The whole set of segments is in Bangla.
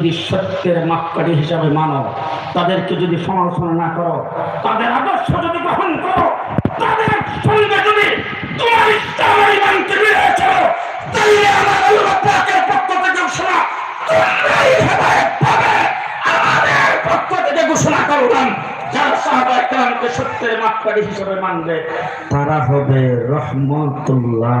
যদি সত্যের মাপকাঠি হিসাবে মানো, তাদেরকে যদি সমালোচনা না করো, তাদের আদর্শ যদি গ্রহণ করো, তাদের সঙ্গে যদি তোমার ইসলামের তাহলে আমার আল্লাহ পাকের পক্ষ থেকে ঘোষণা তোমরাই হেদায়েত পাবে। আমাদের পক্ষ থেকে ঘোষণা সত্যের মাপকাঠি হিসাবে মানবে, তারা হবে রহমতুল্লাহ।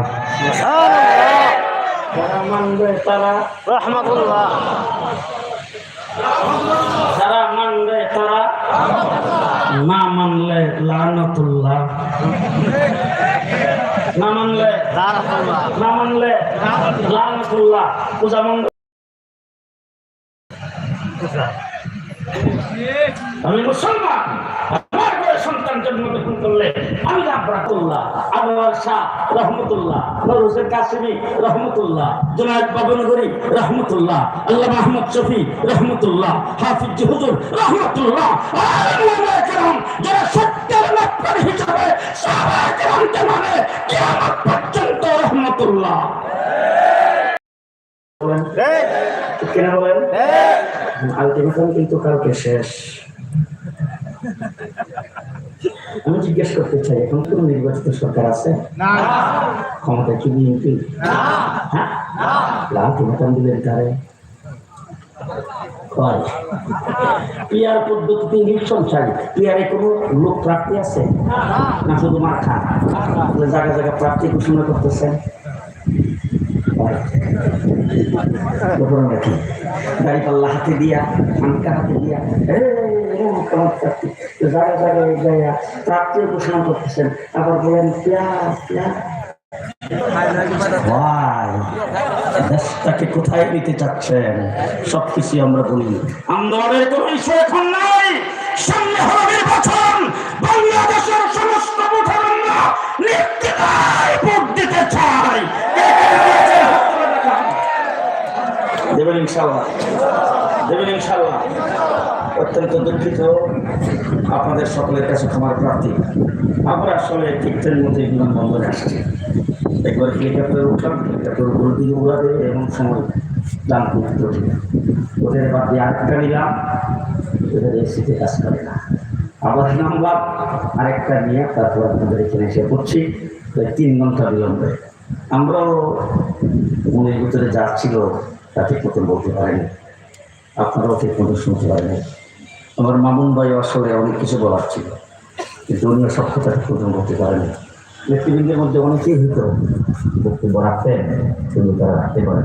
না মানলে লানতুল্লাহ। না মানলে না মানলে লানতুল্লাহ। আমি মুসলমান। জন্মগ্রহণ করলে আমি রাবরাতুল্লাহ আনোয়ার শাহ রহমতুল্লাহ নর হোসেন কাসিমি রহমতুল্লাহ জুনায়দ বাবনগরী রহমতুল্লাহ আল্লাহ মাহমুদ শফি রহমতুল্লাহ হাফিজ হুজুর রহমতুল্লাহ। যারা সত্যের লক্ষণ হিসাবে সাহাবায়ে কেরামকে মানে কিয়ামত পর্যন্ত রহমতুল্লাহ। বলেন বলেন? আলটিমেটাম কিন্তু কালকে শেষ। আমি জিজ্ঞেস করতে চাই এখন কোন নির্বাচিত সরকার আছে? ক্ষমতা কি বিএনপি? হ্যাঁ? আলটিমেটাম দিলেন কারে কয়? পিয়ার পদ্ধতিতে ইলেকশন চাই। পিয়ারে কোনো লোক প্রার্থী আছে? না শুধু মাথা জায়গা জায়গা প্রার্থী ঘোষণা করতেছেন। গাড়ি পাল্লা হাতে দিয়া আনকা হাতে দিয়া। প্রার্থী ঘোষণা করতেছেন, আবার বলেন দেশটাকে কোথায় নিতে চাচ্ছেন? সবকিছু আমরা বলি। আন্দোলনের কোন ইস্যু এখন নাই। বাংলাদেশের সমস্ত ভোট দিতে চাই দেবেন ইনশাল্লাহ। দেবেন ইনশাল্লাহ। অত্যন্ত দুঃখিত। আপনাদের সকলের কাছে ক্ষমার প্রার্থী। আমরা আসলে ঠিকঠাক মতো বিমানবন্দরে আসছি। একবার হেলিকপ্টারে উঠলাম হেলিকপ্টার উপর দিকে উড়াবে এমন সময় দাম করতে ওদের বাদ আরেকটা নিলাম। ওদের এসিতে কাজ করে না। আবার নামলাম, আরেকটা নিয়ে তারপর আপনাদের এখানে এসে পড়ছি। প্রায় তিন ঘণ্টা বিলম্বে। আমরাও মনের ভিতরে যা ছিল তা ঠিক মতো বলতে পারেনি। আপনারাও ঠিক মতো শুনতে পারেন। আমার মামুন ভাই আসলে অনেক কিছু বলার ছিল। কিন্তু উনিও সব কথা বলতে পারেনি। নেতৃবৃন্দের মধ্যে অনেকেই হিত বক্তব্য রাখতেন, কিন্তু তারা রাখতে পারে